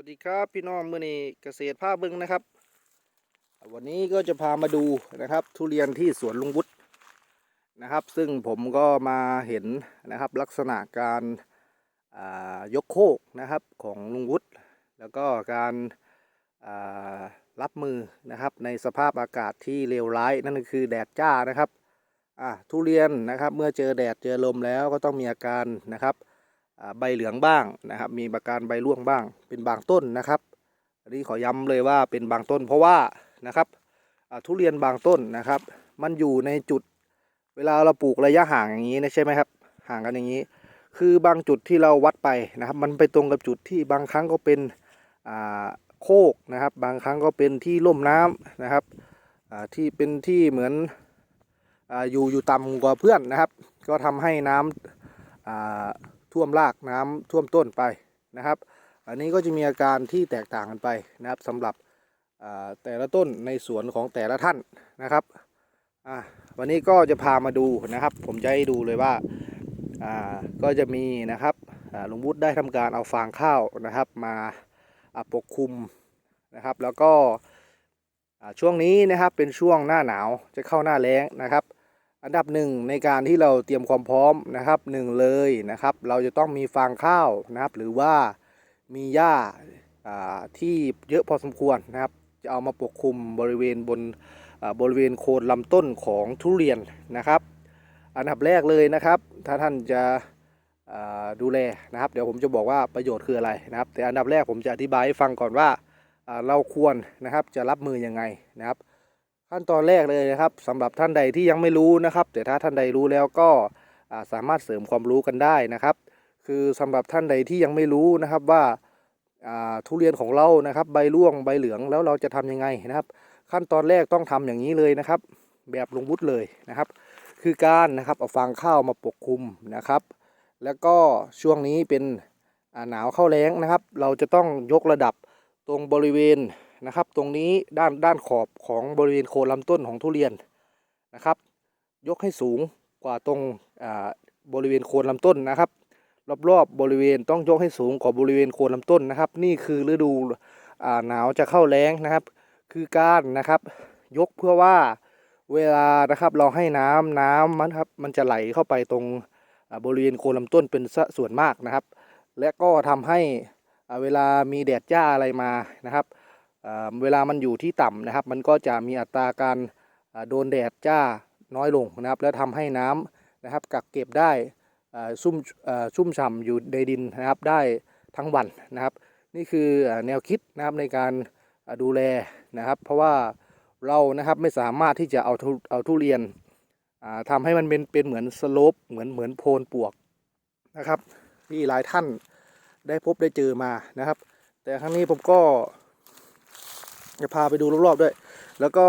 วัสดีครับพี่น้องมื่อนี้เกษตรภาบึงนะครับ วันนี้ก็จะพามาดูนะครับ ทุเรียนที่สวนลุงวุฒินะครับ ซึ่งผมก็มาเห็นนะครับลักษณะการายกโคกนะครับของลุงวุฒิแล้วก็การารับมือนะครับในสภาพอากาศที่เลวร้ายนั่นก็คือแดดจ้านะครับทุเรียนนะครับเมื่อเจอแดดเจอลมแล้วก็ต้องมีอาการนะครับ ใบเหลืองบ้างนะครับ มีอาการใบร่วงบ้าง เป็นบางต้นนะครับอันนี้ขอย้ำเลยว่าเป็นบางต้น เพราะว่านะครับทุเรียนบางต้นนะครับ มันอยู่ในจุดเวลาเราปลูกระยะห่างอย่างนี้นะใช่ไหมครับ ห่างกันอย่างนี้ คือบางจุดที่เราวัดไปนะครับ มันไปตรงกับจุดที่บางครั้งก็เป็นโคกนะครับ บางครั้งก็เป็นที่ร่มน้ำนะครับที่เป็นที่เหมือนออยู่อยู่ต่ำกว่าเพื่อนนะครับ ก็ทำให้น้ำอ่า ท่วมรากน้ำท่วมต้นไปนะครับ อันนี้ก็จะมีอาการที่แตกต่างกันไปนะครับสำหรับแต่ละต้นในสวนของแต่ละท่านนะครับวันนี้ก็จะพามาดูนะครับ ผมจะให้ดูเลยว่าก็จะมีนะครับลุงวุฒิได้ทำการเอาฟางข้าวนะครับ มาปกคลุมนะครับ แล้วก็ช่วงนี้นะครับเป็นช่วงหน้าหนาวจะเข้าหน้าแล้งนะครับ อันดับหนึ่งในการที่เราเตรียมความพร้อมนะครับหนึ่งเลยนะครับ เราจะต้องมีฟางข้าวนะครับ หรือว่ามีหญ้าที่เยอะพอสมควรนะครับ จะเอามาปกคลุมบริเวณบนบริเวณโคนลำต้นของทุเรียนนะครับ อันดับแรกเลยนะครับ ถ้าท่านจะดูแลนะครับ เดี๋ยวผมจะบอกว่าประโยชน์คืออะไรนะครับ แต่อันดับแรกผมจะอธิบายให้ฟังก่อนว่าอ่าเราควรนะครับจะรับมือยังไงนะครับ ขั้นตอนแรกเลยนะครับสำหรับท่านใดที่ยังไม่รู้นะครับ แต่ถ้าท่านใดรู้แล้วก็าสามารถเสริมความรู้กันได้นะครับ คือสำหรับท่านใดที่ยังไม่รู้นะครับว่าาทุเรียนของเรานะครับ ใบร่วงใบเหลืองแล้วเราจะทำยังไงนะครับ ขั้นตอนแรกต้องทำอย่างนี้เลยนะครับ แบบลงวุฒิเลยนะครับ คือการนะครับเอาฟางข้าวมาปกคลุมนะครับ แล้วก็ช่วงนี้เป็นหนาวเข้าแล้งนะครับ เราจะต้องยกระดับตรงบริเวณ นะครับ ตรงนี้ด้านด้านขอบของบริเวณโคนลำต้นของทุเรียนนะครับ ยกให้สูงกว่าตรงบริเวณโคนลำต้นนะครับ รอบๆบริเวณต้องยกให้สูงกว่าบริเวณโคนลำต้นนะครับ นี่คือฤดูหนาวจะเข้าแล้งนะครับ คือการนะครับ ยกเพื่อว่าเวลานะครับเราให้น้ำน้ำมันครับมันจะไหลเข้าไปตรงบริเวณโคนลำต้นเป็นส่วนมากนะครับ และก็ทำให้เวลามีแดดจ้าอะไรมานะครับ เวลามันอยู่ที่ต่ำนะครับ มันก็จะมีอัตราการโดนแดดจ้าน้อยลงนะครับ แล้วทำให้น้ำนะครับกักเก็บได้ซุ่มอ่าชุ่มฉ่ำอยู่ในดินนะครับได้ทั้งวันนะครับ นี่คือแนวคิดนะครับในการดูแลนะครับ เพราะว่าเรานะครับไม่สามารถที่จะเอาทุเอาทุเรียนอ่าทำให้มันเป็นเป็นเหมือนสโลปเหมือนเหมือนโพนปวกนะครับที่หลายท่านได้พบได้เจอมานะครับ แต่ครั้งนี้ผมก็ จะพาไปดูรอบๆด้วย แล้วก็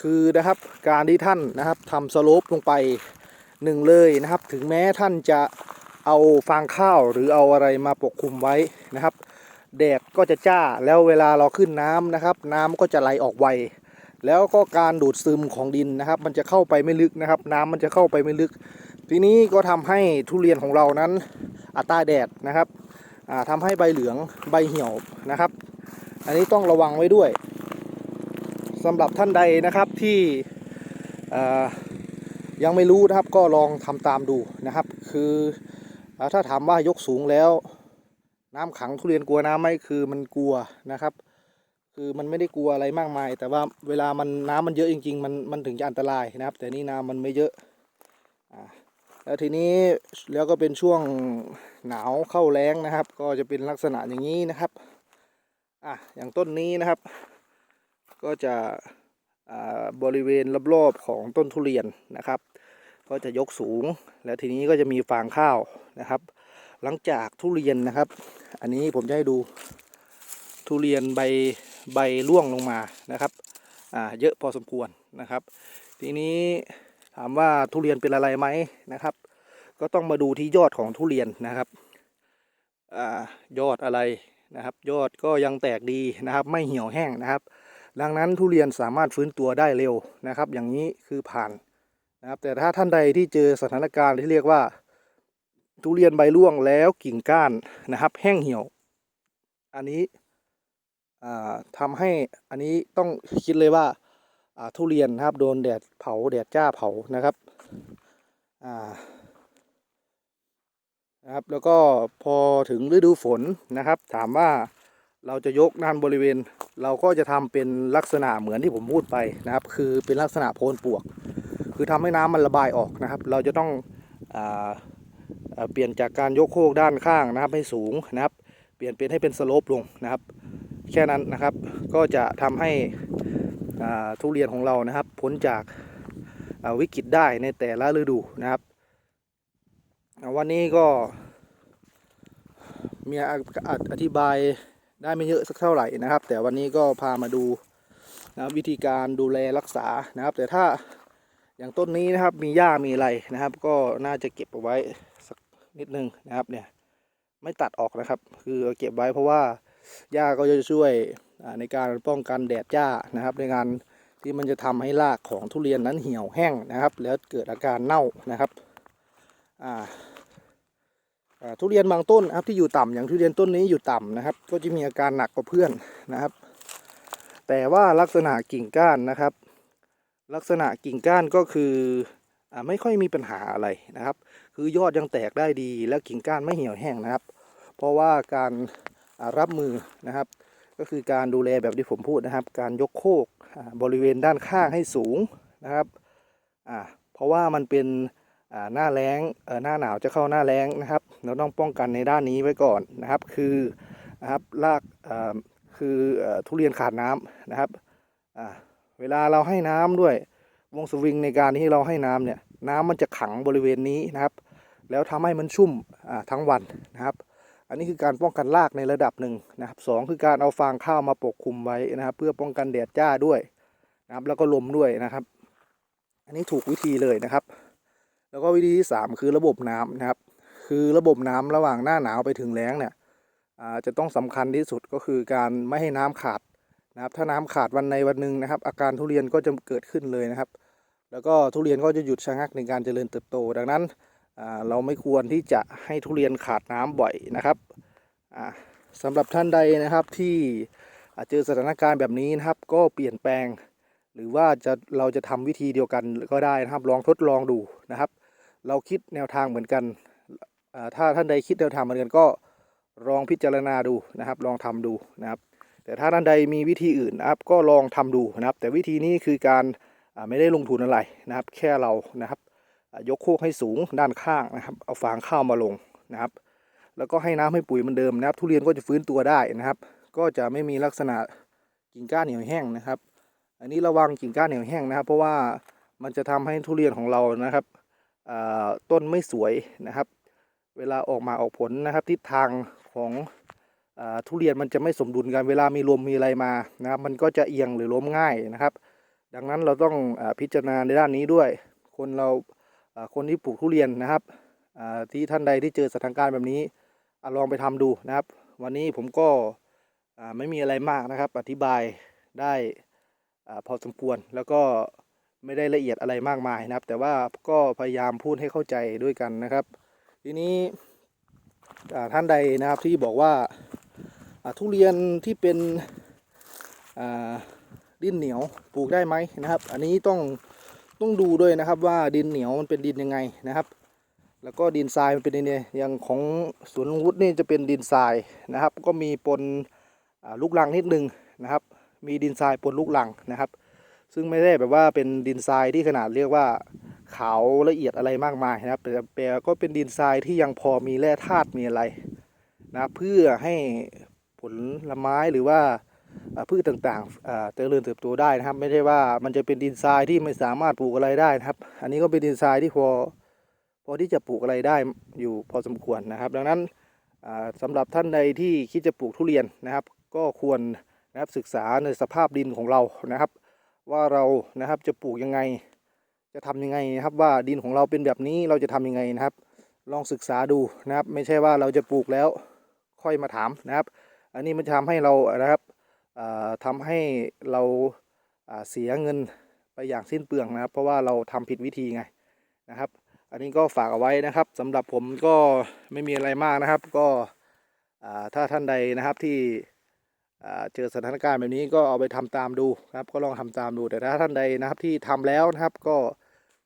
คือนะครับการที่ท่านนะครับทำสโลปลงไปหนึ่งเลยนะครับ ถึงแม้ท่านจะเอาฟางข้าวหรือเอาอะไรมาปกคลุมไว้นะครับ แดดก็จะจ้าแล้วเวลาเราขึ้นน้ำนะครับ น้ำก็จะไหลออกไวแล้วก็การดูดซึมของดินนะครับ มันจะเข้าไปไม่ลึกนะครับ น้ำมันจะเข้าไปไม่ลึก ทีนี้ก็ทำให้ทุเรียนของเรานั้นอัตราแดดนะครับอ่าทำให้ใบเหลืองใบเหี่ยวนะครับ อันนี้ต้องระวังไว้ด้วยสำหรับท่านใดนะครับที่ยังไม่รู้นะครับก็ลองทำตามดูนะครับ คืออถ้าถามว่ายกสูงแล้ว น้ำขังทุเรียนกลัวน้ำไหมคือมันกลัวนะครับ คือมันไม่ได้กลัวอะไรมากมาย แต่ว่าเวลามันน้ำมันเยอะจริงๆมันมันถึงจะอันตรายนะครับ แต่นี่น้ำมันไม่เยอะอ่าแล้วทีนี้แล้วก็เป็นช่วงหนาวเข้าแล้งนะครับ ก็จะเป็นลักษณะอย่างนี้นะครับ อะอย่างต้นนี้นะครับ ก็จะบริเวณรอบๆของต้นทุเรียนนะครับ ก็จะยกสูงแล้วทีนี้ก็จะมีฟางข้าวนะครับ หลังจากทุเรียนนะครับ อันนี้ผมจะให้ดูทุเรียนใบใบร่วงลงมานะครับอ่าเยอะพอสมควรนะครับ ทีนี้ถามว่าทุเรียนเป็นอะไรไหมนะครับ ก็ต้องมาดูที่ยอดของทุเรียนนะครับอ่ายอดอะไร นะครับ ยอดก็ยังแตกดีนะครับ ไม่เหี่ยวแห้งนะครับ ดังนั้นทุเรียนสามารถฟื้นตัวได้เร็วนะครับ อย่างนี้คือผ่านนะครับ แต่ถ้าท่านใดที่เจอสถานการณ์ที่เรียกว่า ทุเรียนใบร่วงแล้วกิ่งก้านนะครับ แห้งเหี่ยว อันนี้อ่าทำให้อันนี้ต้องคิดเลยว่าอ่าทุเรียนนะครับ โดนแดดเผาแดดจ้าเผานะครับอ่า นะครับ แล้วก็พอถึงฤดูฝนนะครับ ถามว่าเราจะยกด้านบริเวณ เราก็จะทำเป็นลักษณะเหมือนที่ผมพูดไปนะครับ คือเป็นลักษณะโพนปวก คือทำให้น้ำมันระบายออกนะครับ เราจะต้องอเอ่อเปลี่ยนจากการยกโคกด้านข้างนะครับให้สูงนะครับ เปลี่ยนเป็นให้เป็นสโลปลงนะครับ แค่นั้นนะครับ ก็จะทำให้ทุเรียนของเรานะครับพ้นจากาวิกฤตได้ในแต่ละฤดูนะครับ วันนี้ก็มีออธิบายได้ไม่เยอะสักเท่าไหร่นะครับ แต่วันนี้ก็พามาดูนะวิธีการดูแลรักษานะครับ แต่ถ้าอย่างต้นนี้นะครับมีหญ้ามีอะไรนะครับ ก็น่าจะเก็บเอาไว้สักนิดนึงนะครับเนี่ยไม่ตัดออกนะครับ คือเก็บไว้เพราะว่าหญ้าก็จะช่วยในการป้องกันแดดหญ้านะครับ ในการที่มันจะทำให้รากของทุเรียนนั้นเหี่ยวแห้งนะครับ แล้วเกิดอาการเน่านะครับอ่า ทุเรียนบางต้นนะครับที่อยู่ต่ำอย่างทุเรียนต้นนี้อยู่ต่ำนะครับ ก็จะมีอาการหนักกว่าเพื่อนนะครับ แต่ว่าลักษณะกิ่งก้านนะครับ ลักษณะกิ่งก้านก็คืออไม่ค่อยมีปัญหาอะไรนะครับ คือยอดยังแตกได้ดีแล้วกิ่งก้านไม่เหี่ยวแห้งนะครับ เพราะว่าการรับมือนะครับ ก็คือการดูแลแบบที่ผมพูดนะครับ การยกโคกบริเวณด้านข้างให้สูงนะครับเพราะว่ามันเป็น หน้าแล้งหน้าหนาวจะเข้าหน้าแล้งนะครับ เราต้องป้องกันในด้านนี้ไว้ก่อนนะครับ คือนะครับรากคือทุเรียนขาดน้ำนะครับเวลาเราให้น้ำด้วยวงสวิงในการที่เราให้น้ำเนี่ยน้ำมันจะขังบริเวณนี้นะครับ แล้วทำให้มันชุ่มทั้งวันนะครับ อันนี้คือการป้องกันรากในระดับหนึ่งนะครับสองคือการเอาฟางข้าวมาปกคลุมไว้นะครับ เพื่อป้องกันแดดจ้าด้วยนะครับแล้วก็ลมด้วยนะครับ อันนี้ถูกวิธีเลยนะครับ แล้วก็วิธีที่สามคือระบบน้ำนะครับ คือระบบน้ำระหว่างหน้าหนาวไปถึงแล้งเนี่ยจะต้องสำคัญที่สุดก็คือการไม่ให้น้ำขาดนะครับ ถ้าน้ำขาดวันในวันหนึ่งนะครับ อาการทุเรียนก็จะเกิดขึ้นเลยนะครับ แล้วก็ทุเรียนก็จะหยุดชะงักในการเจริญเติบโต ดังนั้นเราไม่ควรที่จะให้ทุเรียนขาดน้ำบ่อยนะครับอ่าสำหรับท่านใดนะครับที่เจอสถานการณ์แบบนี้นะครับ ก็เปลี่ยนแปลง หรือว่าจะเราจะทำวิธีเดียวกันก็ได้นะครับ ลองทดลองดูนะครับ เราคิดแนวทางเหมือนกันถ้าท่านใดคิดแนวทางเหมือนกันก็ลองพิจารณาดูนะครับ ลองทำดูนะครับ แต่ถ้าท่านใดมีวิธีอื่นนะครับ ก็ลองทำดูนะครับ แต่วิธีนี้คือการไม่ได้ลงทุนอะไรนะครับ แค่เรานะครับ ยกโคกให้สูงด้านข้างนะครับ เอาฟางข้าวมาลงนะครับ แล้วก็ให้น้ำให้ปุ๋ยเหมือนเดิมนะครับ ทุเรียนก็จะฟื้นตัวได้นะครับ ก็จะไม่มีลักษณะกิ่งก้านเหี่ยวแห้งนะครับ อันนี้ระวังกิ่งก้านเหี่ยวแห้งนะครับ เพราะว่ามันจะทำให้ทุเรียนของเรานะครับ ต้นไม่สวยนะครับ เวลาออกมาออกผลนะครับ ทิศทางของอทุเรียนมันจะไม่สมดุลกันเวลามีลมมีอะไรมานะครับมันก็จะเอียงหรือล้มง่ายนะครับ ดังนั้นเราต้องอพิจารณาในด้านนี้ด้วย คนเราคนที่ปลูกทุเรียนนะครับที่ท่านใดที่เจอสถานการณ์แบบนี้อลองไปทำดูนะครับ วันนี้ผมก็ไม่มีอะไรมากนะครับ อธิบายได้อพอสมควรแล้วก็ ไม่ได้ละเอียดอะไรมากมายนะครับ แต่ว่าก็พยายามพูดให้เข้าใจด้วยกันนะครับ ทีนี้ท่านใดนะครับที่บอกว่าทุเรียนที่เป็นดินเหนียวปลูกได้ไหมนะครับ อันนี้ต้องต้องดูด้วยนะครับว่าดินเหนียวมันเป็นดินยังไงนะครับ แล้วก็ดินทรายมันเป็นยังไงอย่างของสวนลุงวุฒินี่จะเป็นดินทรายนะครับ ก็มีปนลูกรังนิดนึงนะครับ มีดินทรายปนลูกรังนะครับ ซึ่งไม่ได้แบบว่าเป็นดินทรายที่ขนาดเรียกว่าขาวละเอียดอะไรมากมายนะครับแต่แต่ก็เป็นดินทรายที่ยังพอมีแร่ธาตุมีอะไรนะเพื่อให้ผลไม้หรือว่าพืชต่างๆเจริญเติบโตได้นะครับ ไม่ใช่ว่ามันจะเป็นดินทรายที่ไม่สามารถปลูกอะไรได้นะครับ อันนี้ก็เป็นดินทรายที่พอพอที่จะปลูกอะไรได้อยู่พอสมควรนะครับ ดังนั้นอ่าสำหรับท่านใดที่คิดจะปลูกทุเรียนนะครับ ก็ควรนะครับศึกษาในสภาพดินของเรานะครับ ว่าเรานะครับจะปลูกยังไง จะทำยังไงนะครับว่าดินของเราเป็นแบบนี้เราจะทำยังไงนะครับ ลองศึกษาดูนะครับ ไม่ใช่ว่าเราจะปลูกแล้วค่อยมาถามนะครับ อันนี้มันจะทำให้เรานะครับอ่าทำให้เราเสียเงินไปอย่างสิ้นเปลืองนะครับ เพราะว่าเราทำผิดวิธีไงนะครับ อันนี้ก็ฝากเอาไว้นะครับสำหรับผมก็ไม่มีอะไรมากนะครับ ก็ถ้าท่านใดนะครับที่ เจอสถานการณ์แบบนี้ก็เอาไปทำตามดูครับ ก็ลองทำตามดูแต่ถ้าท่านใดนะครับที่ทำแล้วนะครับก็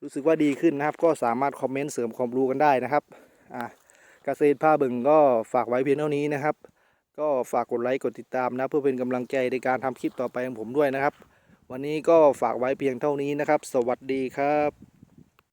รู้สึกว่าดีขึ้นนะครับ ก็สามารถคอมเมนต์เสริมความรู้กันได้นะครับอ่าเกษตรผ้าบึงก็ฝากไว้เพียงเท่านี้นะครับ ก็ฝากกดไลค์กดติดตามนะเพื่อเป็นกำลังใจในการทำคลิปต่อไปของผมด้วยนะครับ วันนี้ก็ฝากไว้เพียงเท่านี้นะครับ สวัสดีครับ